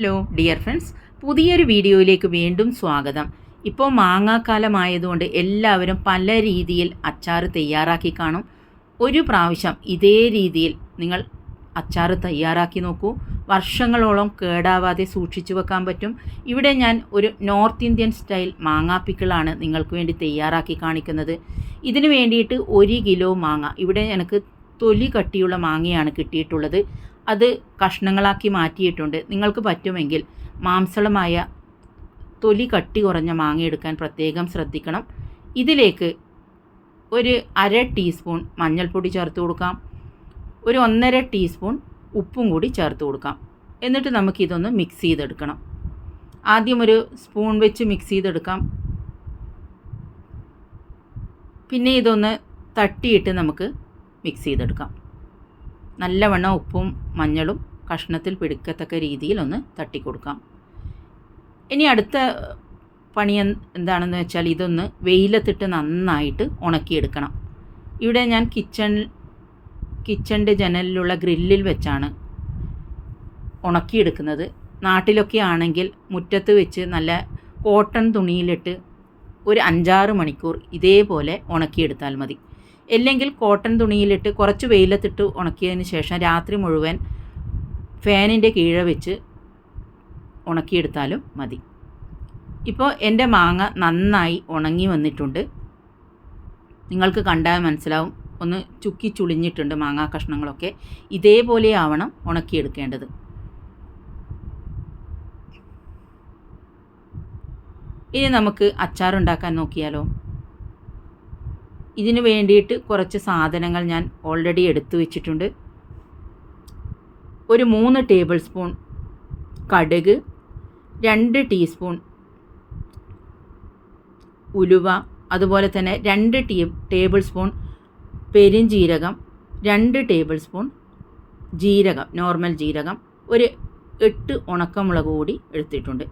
Hello dear friends പുതിയൊരു വീഡിയോയിലേക്ക് വീണ്ടും സ്വാഗതം. ഇപ്പോൾ മാങ്ങാക്കാലമായതുകൊണ്ട് എല്ലാവരും പല രീതിയിൽ അച്ചാർ തയ്യാറാക്കി കാണും. ഒരു പ്രാവശ്യം ഇതേ രീതിയിൽ നിങ്ങൾ അച്ചാർ തയ്യാറാക്കി നോക്കൂ. വർഷങ്ങളോളം കേടാവാതെ സൂക്ഷിച്ചു വെക്കാൻ പറ്റും. ഇവിടെ ഞാൻ ഒരു നോർത്ത് ഇന്ത്യൻ സ്റ്റൈൽ മാങ്ങാപ്പിക്കിളാണ് നിങ്ങൾക്ക് വേണ്ടി തയ്യാറാക്കി കാണിക്കുന്നത്. ഇതിന് വേണ്ടിയിട്ട് ഒരു കിലോ മാങ്ങ. ഇവിടെ എനിക്ക് തൊലി കട്ടിയുള്ള മാങ്ങയാണ് കിട്ടിയിട്ടുള്ളത്. അത് കഷ്ണങ്ങളാക്കി മാറ്റിയിട്ടുണ്ട്. നിങ്ങൾക്ക് പറ്റുമെങ്കിൽ മാംസളമായ തൊലി കട്ടി കുറഞ്ഞ മാങ്ങ എടുക്കാൻ പ്രത്യേകം ശ്രദ്ധിക്കണം. ഇതിലേക്ക് ഒരു അര ടീസ്പൂൺ മഞ്ഞൾപ്പൊടി ചേർത്ത് കൊടുക്കാം. ഒരു ഒന്നര ടീസ്പൂൺ ഉപ്പും കൂടി ചേർത്ത് കൊടുക്കാം. എന്നിട്ട് നമുക്കിതൊന്ന് മിക്സ് ചെയ്തെടുക്കണം. ആദ്യം ഒരു സ്പൂൺ വെച്ച് മിക്സ് ചെയ്തെടുക്കാം. പിന്നെ ഇതൊന്ന് തട്ടിയിട്ട് നമുക്ക് മിക്സ് ചെയ്തെടുക്കാം. നല്ലവണ്ണം ഉപ്പും മഞ്ഞളും കഷ്ണത്തിൽ പിടിക്കത്തക്ക രീതിയിൽ ഒന്ന് തട്ടിക്കൊടുക്കാം. ഇനി അടുത്ത പണി എന്ത് എന്താണെന്ന് വെച്ചാൽ ഇതൊന്ന് വെയിലത്തിട്ട് നന്നായിട്ട് ഉണക്കിയെടുക്കണം. ഇവിടെ ഞാൻ കിച്ചൺ കിച്ചണിന്റെ ജനലിലുള്ള ഗ്രില്ലിൽ വെച്ചാണ് ഉണക്കിയെടുക്കുന്നത്. നാട്ടിലൊക്കെ ആണെങ്കിൽ മുറ്റത്ത് വെച്ച് നല്ല കോട്ടൺ തുണിയിലിട്ട് ഒരു അഞ്ചാറ് മണിക്കൂർ ഇതേപോലെ ഉണക്കിയെടുത്താൽ മതി. അല്ലെങ്കിൽ കോട്ടൺ തുണിയിലിട്ട് കുറച്ച് വെയിലത്തിട്ട് ഉണക്കിയതിന് ശേഷം രാത്രി മുഴുവൻ ഫാനിന്റെ കീഴെ വെച്ച് ഉണക്കിയെടുത്താലും മതി. ഇപ്പോൾ എന്റെ മാങ്ങ നന്നായി ഉണങ്ങി വന്നിട്ടുണ്ട്. നിങ്ങൾക്ക് കണ്ടാൽ മനസ്സിലാവും. ഒന്ന് ചുക്കി ചുളിഞ്ഞിട്ടുണ്ട് മാങ്ങാ കഷ്ണങ്ങളൊക്കെ. ഇതേപോലെ ആവണം ഉണക്കിയെടുക്കേണ്ടത്. ഇനി നമുക്ക് അച്ചാറുണ്ടാക്കാൻ നോക്കിയാലോ? ഇതിന് വേണ്ടിയിട്ട് കുറച്ച് സാധനങ്ങൾ ഞാൻ ഓൾറെഡി എടുത്തു വെച്ചിട്ടുണ്ട്. ഒരു മൂന്ന് ടേബിൾ സ്പൂൺ കടുക് രണ്ട് ടീസ്പൂൺ ഉലുവ അതുപോലെ തന്നെ രണ്ട് ടീ ടേബിൾ സ്പൂൺ പെരുംജീരകം രണ്ട് ടേബിൾ സ്പൂൺ ജീരകം നോർമൽ ജീരകം ഒരു എട്ട് ഉണക്കമുളക് കൂടി എടുത്തിട്ടുണ്ട്.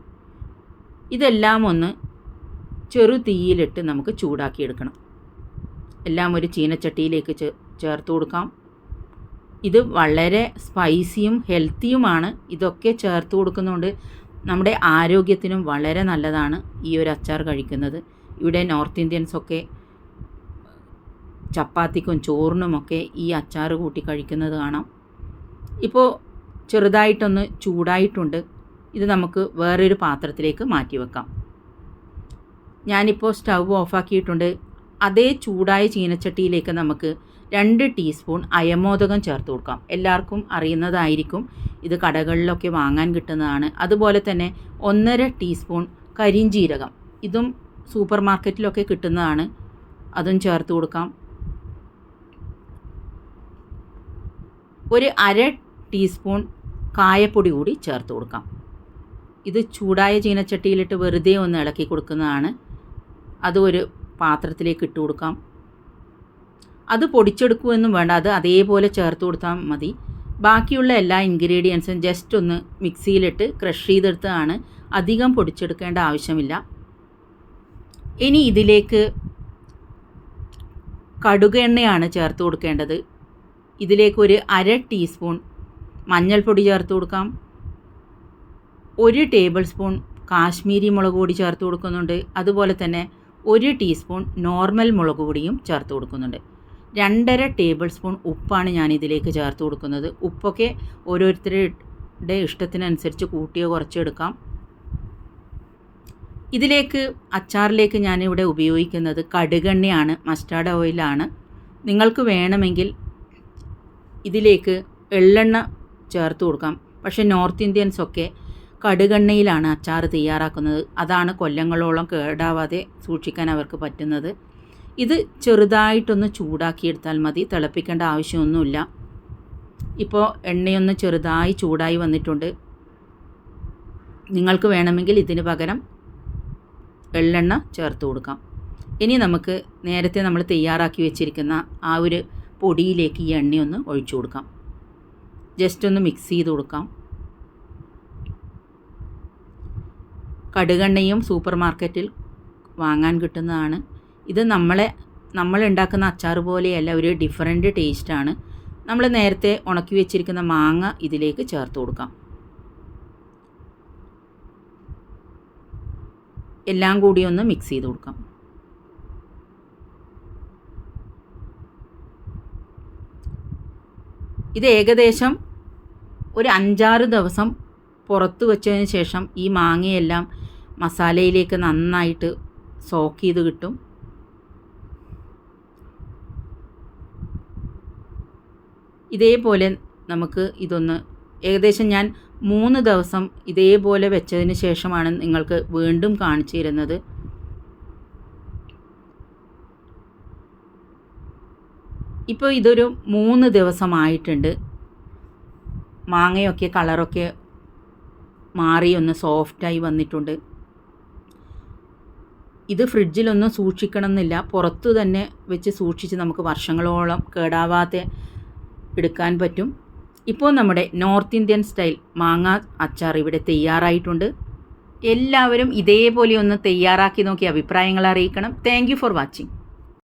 ഇതെല്ലാം ഒന്ന് ചെറു തീയിലിട്ട് നമുക്ക് ചൂടാക്കിയെടുക്കണം എല്ലാം ഒരു ചീനച്ചട്ടിയിലേക്ക് ചേർത്ത് കൊടുക്കാം. ഇത് വളരെ സ്പൈസിയും ഹെൽത്തിയുമാണ് ഇതൊക്കെ ചേർത്ത് കൊടുക്കുന്നതുകൊണ്ട് നമ്മുടെ ആരോഗ്യത്തിനും വളരെ നല്ലതാണ് ഈ ഒരു അച്ചാർ കഴിക്കുന്നത്. ഇവിടെ നോർത്ത് ഇന്ത്യൻസൊക്കെ ചപ്പാത്തിക്കും ചോറിനുമൊക്കെ ഈ അച്ചാർ കൂട്ടി കഴിക്കുന്നത് കാണാം. ഇപ്പോൾ ചെറുതായിട്ടൊന്ന് ചൂടായിട്ടുണ്ട്. ഇത് നമുക്ക് വേറൊരു പാത്രത്തിലേക്ക് മാറ്റി വെക്കാം. ഞാനിപ്പോൾ സ്റ്റൗ ഓഫാക്കിയിട്ടുണ്ട്. അതേ ചൂടായ ചീനച്ചട്ടിയിലേക്ക് നമുക്ക് രണ്ട് ടീസ്പൂൺ അയമോദകം ചേർത്ത് കൊടുക്കാം. എല്ലാവർക്കും അറിയുന്നതായിരിക്കും ഇത് കടകളിലൊക്കെ വാങ്ങാൻ കിട്ടുന്നതാണ്. അതുപോലെ തന്നെ ഒന്നര ടീസ്പൂൺ കരിഞ്ചീരകം. ഇതും സൂപ്പർ മാർക്കറ്റിലൊക്കെ കിട്ടുന്നതാണ്. അതും ചേർത്ത് കൊടുക്കാം. ഒരു അര ടീസ്പൂൺ കായപ്പൊടി കൂടി ചേർത്ത് കൊടുക്കാം. ഇത് ചൂടായ ചീനച്ചട്ടിയിലിട്ട് വെറുതെ ഒന്ന് ഇളക്കി കൊടുക്കുന്നതാണ്. അത് ഒരു പാത്രത്തിലേക്ക് ഇട്ട് കൊടുക്കാം. അത് പൊടിച്ചെടുക്കുമെന്നും വേണ്ട അത് അതേപോലെ ചേർത്ത് കൊടുത്താൽ മതി. ബാക്കിയുള്ള എല്ലാ ഇൻഗ്രീഡിയൻസും ജസ്റ്റ് ഒന്ന് മിക്സിയിലിട്ട് ക്രഷ് ചെയ്തെടുത്തതാണ്. അധികം പൊടിച്ചെടുക്കേണ്ട ആവശ്യമില്ല. ഇനി ഇതിലേക്ക് കടുക് എണ്ണയാണ് ചേർത്ത് കൊടുക്കേണ്ടത്. ഇതിലേക്ക് ഒരു അര ടീസ്പൂൺ മഞ്ഞൾപ്പൊടി ചേർത്ത് കൊടുക്കാം. ഒരു ടേബിൾ സ്പൂൺ കാശ്മീരി മുളക് പൊടി ചേർത്ത് കൊടുക്കുന്നുണ്ട്. അതുപോലെ തന്നെ ഒരു ടീസ്പൂൺ നോർമൽ മുളക് പൊടിയും ചേർത്ത് കൊടുക്കുന്നുണ്ട്. രണ്ടര ടേബിൾ സ്പൂൺ ഉപ്പാണ് ഞാൻ ഇതിലേക്ക് ചേർത്ത് കൊടുക്കുന്നത്. ഉപ്പൊക്കെ ഓരോരുത്തരുടെ ഇഷ്ടത്തിനനുസരിച്ച് കൂട്ടിയോ കുറച്ചോ എടുക്കാം. ഇതിലേക്ക് അച്ചാറിലേക്ക് ഞാനിവിടെ ഉപയോഗിക്കുന്നത് കടുകെണ്ണയാണ് മസ്റ്റാർഡ് ഓയിലാണ്. നിങ്ങൾക്ക് വേണമെങ്കിൽ ഇതിലേക്ക് എള്ളെണ്ണ ചേർത്ത് കൊടുക്കാം. പക്ഷേ നോർത്ത് ഇന്ത്യൻസൊക്കെ കടുകെണ്ണയിലാണ് അച്ചാർ തയ്യാറാക്കുന്നത്. അതാണ് കൊല്ലങ്ങളോളം കേടാവാതെ സൂക്ഷിക്കാൻ അവർക്ക് പറ്റുന്നത്. ഇത് ചെറുതായിട്ടൊന്ന് ചൂടാക്കിയെടുത്താൽ മതി. തിളപ്പിക്കേണ്ട ആവശ്യമൊന്നുമില്ല. ഇപ്പോൾ എണ്ണയൊന്ന് ചെറുതായി ചൂടായി വന്നിട്ടുണ്ട്. നിങ്ങൾക്ക് വേണമെങ്കിൽ ഇതിന് പകരം എള്ളെണ്ണ ചേർത്ത് കൊടുക്കാം. ഇനി നമുക്ക് നേരത്തെ നമ്മൾ തയ്യാറാക്കി വെച്ചിരിക്കുന്ന ആ ഒരു പൊടിയിലേക്ക് ഈ എണ്ണയൊന്ന് ഒഴിച്ചു കൊടുക്കാം. ജസ്റ്റ് ഒന്ന് മിക്സ് ചെയ്ത് കൊടുക്കാം. കടുകെണ്ണയും സൂപ്പർ മാർക്കറ്റിൽ വാങ്ങാൻ കിട്ടുന്നതാണ്. ഇത് നമ്മളെ നമ്മൾ ഉണ്ടാക്കുന്ന അച്ചാർ പോലെയല്ല ഒരു ഡിഫറെന്റ് ടേസ്റ്റാണ് നമ്മൾ നേരത്തെ ഉണക്കി വെച്ചിരിക്കുന്ന മാങ്ങ ഇതിലേക്ക് ചേർത്ത് കൊടുക്കാം. എല്ലാം കൂടി ഒന്ന് മിക്സ് ചെയ്ത് കൊടുക്കാം. ഇത് ഏകദേശം ഒരു അഞ്ചാറ് ദിവസം പുറത്ത് വെച്ചതിന് ശേഷം ഈ മാങ്ങയെല്ലാം മസാലയിലേക്ക് നന്നായിട്ട് സോക്ക് ചെയ്ത് കിട്ടും. ഇതേപോലെ നമുക്ക് ഇതൊന്ന് ഏകദേശം ഞാൻ മൂന്ന് ദിവസം ഇതേപോലെ വെച്ചതിന് ശേഷമാണ് നിങ്ങൾക്ക് വീണ്ടും കാണിച്ചു തരുന്നത്. ഇപ്പോൾ ഇതൊരു മൂന്ന് ദിവസമായിട്ടുണ്ട്. മാങ്ങയൊക്കെ കളറൊക്കെ മാറി ഒന്ന് സോഫ്റ്റായി വന്നിട്ടുണ്ട്. ഇത് ഫ്രിഡ്ജിലൊന്നും സൂക്ഷിക്കണം എന്നില്ല പുറത്തു തന്നെ വെച്ച് സൂക്ഷിച്ച് നമുക്ക് വർഷങ്ങളോളം കേടാവാതെ എടുക്കാൻ പറ്റും. ഇപ്പോൾ നമ്മുടെ നോർത്ത് ഇന്ത്യൻ സ്റ്റൈൽ മാങ്ങ അച്ചാർ ഇവിടെ തയ്യാറായിട്ടുണ്ട്. എല്ലാവരും ഇതേപോലെ ഒന്ന് തയ്യാറാക്കി നോക്കി അഭിപ്രായങ്ങൾ അറിയിക്കണം. Thank for watching.